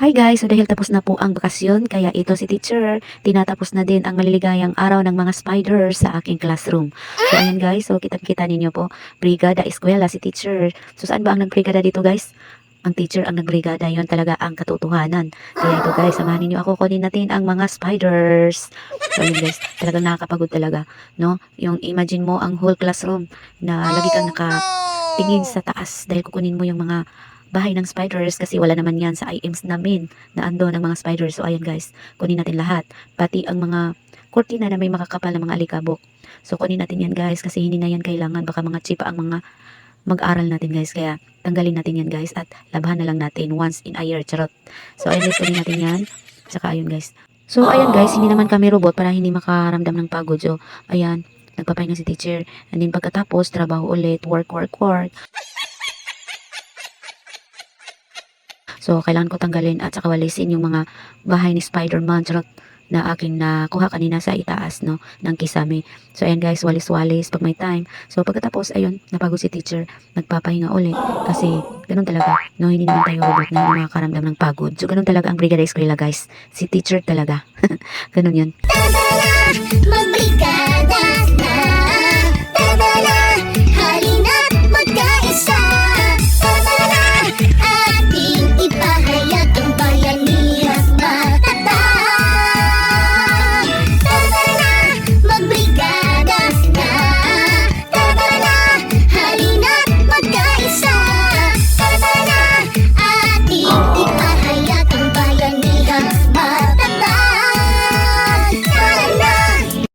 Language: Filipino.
Hi guys, so dahil tapos na po ang bakasyon, kaya ito si teacher, tinatapos na din ang maliligayang araw ng mga spiders sa aking classroom. So ayan guys, so kitang-kita ninyo po, brigada eskwela si teacher. So saan ba ang nagbrigada dito guys? Ang teacher ang nagbrigada, yon talaga ang katotohanan. Kaya ito guys, samahan ninyo ako, kunin natin ang mga spiders. So ayun guys, talagang nakakapagod talaga, no? Yung imagine mo ang whole classroom na lagi kang nakatingin sa taas dahil kukunin mo yung mga bahay ng spiders kasi wala naman yan sa IMs namin na ando ng mga spiders. So ayan guys, kunin natin lahat. Pati ang mga kurtina na may makakapal na mga alikabok. So kunin natin yan guys kasi hindi na yan kailangan. Baka mga chipa ang mga mag-aral natin guys. Kaya tanggalin natin yan guys at labahan na lang natin once in a year. Charot. So ayan guys, kunin natin yan. Saka ayun guys. So ayan guys, hindi naman kami robot para hindi makaramdam ng pagod. So ayan, nagpapahinga si teacher. And then pagkatapos, trabaho ulit, work, work, work. So, kailangan ko tanggalin at saka walisin yung mga bahay ni Spider-Man charot, na aking nakuha kanina sa itaas no, ng kisame. So, ayan guys, walis-walis pag may time. So, pagkatapos, ayun, napagod si teacher, nagpapahinga ulit. Kasi, ganun talaga, no, hindi naman tayo robot na makakaramdam ng pagod. So, ganun talaga ang Brigada Eskwela guys. Si teacher talaga. ganun yun.